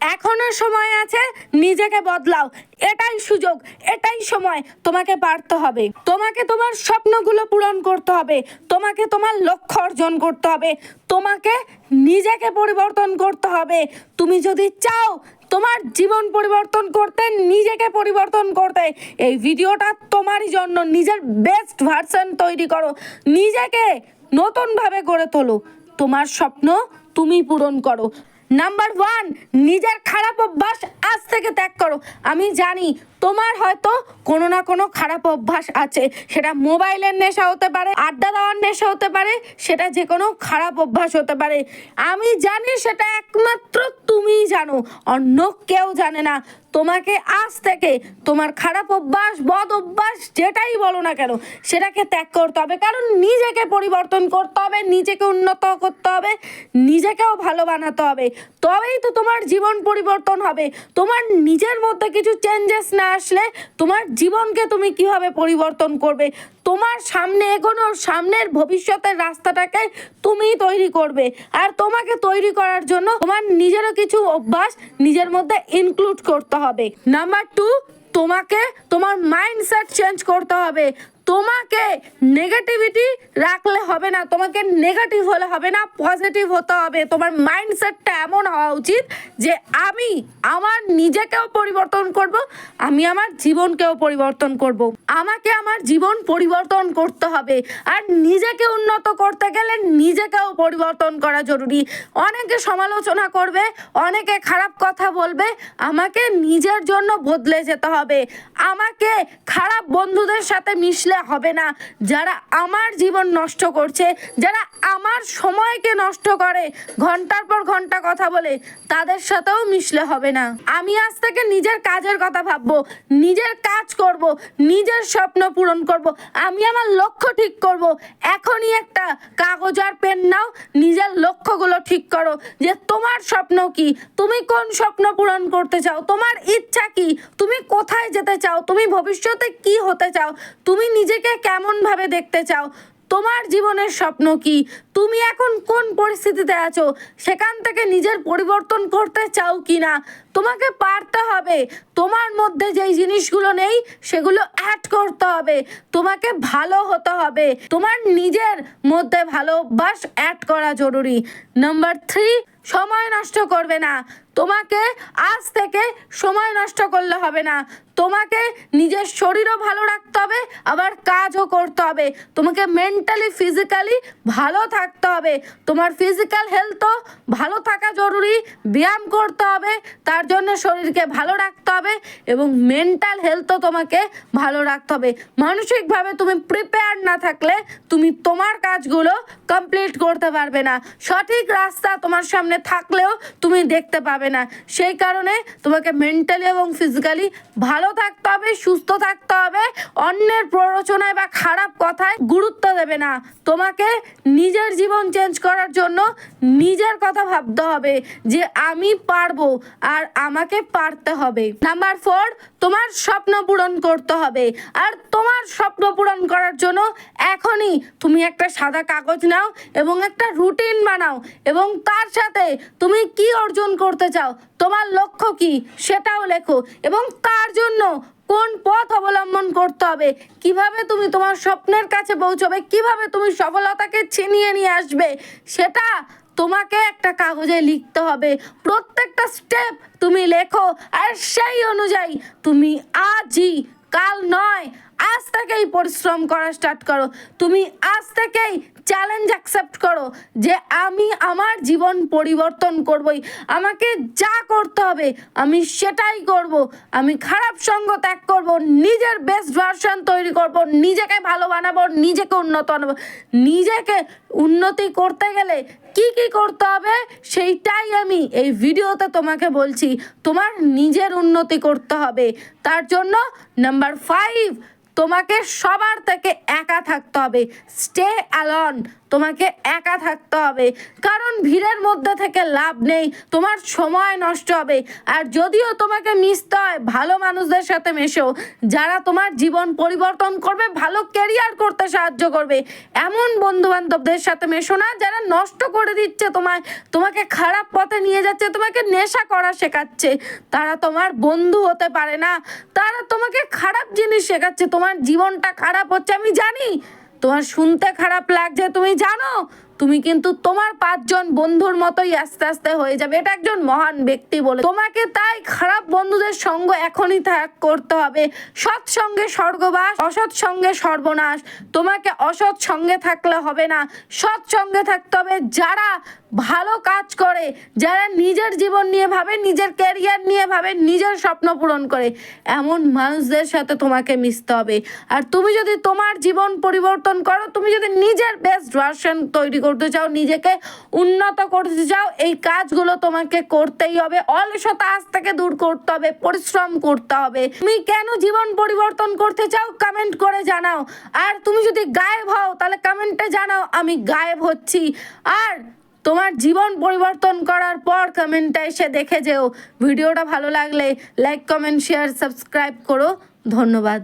এখনও সময় আছে, নিজেকে বদলাও। এটাই সুযোগ, এটাই সময়। তোমাকে পারতে হবে। তোমাকে তোমার স্বপ্নগুলো পূরণ করতে হবে। তোমাকে তোমার লক্ষ্য অর্জন করতে হবে। তোমাকে নিজেকে পরিবর্তন করতে হবে। তুমি যদি চাও তোমার জীবন পরিবর্তন করতে, নিজেকে পরিবর্তন করতে, এই ভিডিওটা তোমারই জন্য। নিজের বেস্ট ভার্সন তৈরি করো। নিজেকে নতুনভাবে গড়ে তোলো। তোমার স্বপ্ন তুমি পূরণ করো। নাম্বার ওয়ান নিজের খারাপ অভ্যাস আজ থেকে ত্যাগ করো। আমি জানি তোমার হয়তো কোনো না কোনো খারাপ অভ্যাস আছে। সেটা মোবাইলের নেশা হতে পারে, আড্ডা দেওয়ার নেশা হতে পারে, সেটা যে কোনো খারাপ অভ্যাস হতে পারে। আমি জানি সেটা একমাত্র তুমিই জানো, অন্য কেউ জানে না। তোমাকে আজ থেকে তোমার খারাপ অভ্যাস, বদ অভ্যাস যেটাই বলো না কেন, সেটাকে ত্যাগ করতে হবে। কারণ নিজেকে পরিবর্তন করতে হবে, নিজেকে উন্নত করতে হবে, নিজেকেও ভালো বানাতে হবে। তবেই তো তোমার জীবন পরিবর্তন হবে। তোমার নিজের মধ্যে কিছু চেঞ্জেস না আসলে তোমার জীবনকে তুমি কীভাবে পরিবর্তন করবে? তোমার সামনে এগোনোর সামনের ভবিষ্যতের রাস্তাটাকে তুমি তৈরি করবে। আর তোমাকে তৈরি করার জন্য তোমার নিজেরও কিছু অভ্যাস নিজের মধ্যে ইনক্লুড করতে হবে। নাম্বার টু তোমাকে তোমার মাইন্ডসেট চেঞ্জ করতে হবে। তোমাকে নেগেটিভিটি রাখলে হবে না, তোমাকে নেগেটিভ হলে হবে না পজিটিভ হতে হবে। তোমার মাইন্ডসেটটা এমন হওয়া উচিত যে আমি আমার নিজেকেও পরিবর্তন করব, আমি আমার জীবনকেও পরিবর্তন করব। আমাকে আমার জীবন পরিবর্তন করতে হবে। আর নিজেকে উন্নত করতে গেলে নিজেকেও পরিবর্তন করা জরুরি। অনেকে সমালোচনা করবে, অনেকে খারাপ কথা বলবে, আমাকে নিজের জন্য বদলে যেতে হবে। আমাকে খারাপ বন্ধুদের সাথে মিশলে হবে না, যারা আমার জীবন নষ্ট করছে, যারা আমার সময়কে নষ্ট করে, ঘণ্টার পর ঘণ্টা কথা বলে, তাদের সাথেও মিশলে হবে না। আমি আজ থেকে নিজের কাজের কথা ভাববো, নিজের কাজ করব, নিজের স্বপ্ন পূরণ করব, আমি আমার লক্ষ্য ঠিক করব। এখনই একটা কাগজ আর পেন নাও, নিজের লক্ষ্যগুলো ঠিক করো, যে তোমার স্বপ্ন কি, তুমি কোন স্বপ্ন পূরণ করতে চাও, তোমার ইচ্ছা কি, তুমি কোথায় যেতে চাও, তুমি ভবিষ্যতে কি হতে চাও, তুমি নিজেকে কেমন ভাবে দেখতে চাও? তোমার জীবনের স্বপ্ন কি? তুমি এখন কোন পরিস্থিতিতে আছো? সেখান থেকে নিজের পরিবর্তন করতে চাও কি না তোমাকে পারতে হবে। তোমার মধ্যে যেই জিনিসগুলো নেই, সেগুলো অ্যাড করতে হবে। তোমাকে ভালো হতে হবে। তোমার নিজের মধ্যে ভালো অভ্যাস অ্যাড করা জরুরি। নাম্বার থ্রি সময় নষ্ট করবে না। তোমাকে আজ থেকে সময় নষ্ট করলে হবে না। তোমাকে নিজের শরীরও ভালো রাখতে হবে, আবার কাজও করতে হবে। তোমাকে মেন্টালি ফিজিক্যালি ভালো থাকতে হবে। তোমার ফিজিক্যাল হেলথও ভালো থাকা জরুরি, ব্যায়াম করতে হবে, তার জন্য শরীরকে ভালো রাখতে হবে এবং মেন্টাল হেলথও তোমাকে ভালো রাখতে হবে। মানসিকভাবে তুমি প্রিপেয়ার না থাকলে তুমি তোমার কাজগুলো কমপ্লিট করতে পারবে না। সঠিক রাস্তা তোমার সামনে থাকলেও তুমি দেখতে পাবে না। সেই কারণে তোমাকে মেন্টালি এবং ফিজিক্যালি ভালো থাকতে হবে, সুস্থ থাকতে হবে। অন্যের প্ররোচনায় বা খারাপ কথায় গুরুত্ব দেবে না। তোমাকে নিজের জীবন চেঞ্জ করার জন্য নিজের কথা ভাবতে হবে যে আমি পারব আর আমাকে পারতে হবে। নাম্বার ফোর তোমার স্বপ্ন পূরণ করতে হবে। আর তোমার স্বপ্ন পূরণ করার জন্য এখনই তুমি একটা সাদা কাগজ নাও এবং একটা রুটিন বানাও এবং তার সাথে তুমি কি অর্জন করতে চাও, তোমার লক্ষ্য কি সেটাও লেখো এবং তার জন্য কোন পথ অবলম্বন করতে হবে, কীভাবে তুমি তোমার স্বপ্নের কাছে পৌঁছবে, কীভাবে তুমি সফলতাকে ছিনিয়ে নিয়ে আসবে, সেটা তোমাকে একটা কাগজে লিখতে হবে। প্রত্যেকটা স্টেপ তুমি লেখো আর সেই অনুযায়ী তুমি আজই, কাল নয়, আজ থেকেই পরিশ্রম করা স্টার্ট করো। তুমি আজ থেকেই চ্যালেঞ্জ অ্যাকসেপ্ট করো যে আমি আমার জীবন পরিবর্তন করবই। আমাকে যা করতে হবে আমি সেটাই করব। আমি খারাপ সঙ্গ ত্যাগ করব, নিজের বেস্ট ভার্সন তৈরি করব, নিজেকে ভালো বানাবো, নিজেকে উন্নত বানাবো নিজেকে উন্নতি করতে গেলে কি কি করতে হবে সেইটাই আমি এই ভিডিওতে তোমাকে বলছি। তোমার নিজের উন্নতি করতে হবে। তার জন্য নাম্বার ফাইভ তোমাকে সবার থেকে একা থাকতে হবে। স্টে অ্যালন তোমাকে একা থাকতে হবে। কারণ ভিড়ের মধ্যে থেকে লাভ নেই, তোমার সময় নষ্ট হবে। আর যদিও তোমাকে মিশতে হয়, ভালো মানুষদের সাথে মেশো, যারা তোমার জীবন পরিবর্তন করবে, ভালো কেরিয়ার করতে সাহায্য করবে। এমন বন্ধু বান্ধবদের সাথে মেশো না, যারা নষ্ট করে দিচ্ছে তোমায়, তোমাকে খারাপ পথে নিয়ে যাচ্ছে, তোমাকে নেশা করা শেখাচ্ছে। তারা তোমার বন্ধু হতে পারে না, তারা তোমাকে খারাপ জিনিস শেখাচ্ছে, তোমার জীবনটা খারাপ হচ্ছে, আমি জানি। তোমার শুনতে খারাপ লাগছে, তুমি জানো? তুমি কিন্তু তোমার পাঁচজন বন্ধুর মতোই আস্তে আস্তে হয়ে যাবে। এটা একজন মহান ব্যক্তি বলে। তোমাকে তাই খারাপ বন্ধুদের সঙ্গ এখনই ত্যাগ করতে হবে। সৎ সঙ্গে স্বর্গবাস, অসৎ সঙ্গে সর্বনাশ। তোমাকে অসৎ সঙ্গে থাকলে হবে না। সৎ সঙ্গে থাকতে হবে যারা ভালো কাজ করে, যারা নিজের জীবন নিয়ে ভাবে, নিজের ক্যারিয়ার নিয়ে ভাবে, নিজের স্বপ্ন পূরণ করে, এমন মানুষদের সাথে তোমাকে মিশতে হবে। আর তুমি যদি তোমার জীবন পরিবর্তন করো, তুমি যদি নিজের বেস্ট ভার্সন তৈরি করতে চাও, নিজেকে উন্নত করতে চাও, এই কাজগুলো তোমাকে করতেই হবে। অলসতা আজ থেকে দূর করতে হবে, পরিশ্রম করতে হবে। তুমি কেন জীবন পরিবর্তন করতে চাও কমেন্ট করে জানাও। আর তুমি যদি গায়েব হও, তাহলে কমেন্টে জানাও, আমি গায়েব হচ্ছি। আর তোমার জীবন পরিবর্তন করার পর কমেন্টটা এসে দেখে যেও। ভিডিওটা ভালো লাগলে লাইক কমেন্ট শেয়ার সাবস্ক্রাইব করো। ধন্যবাদ।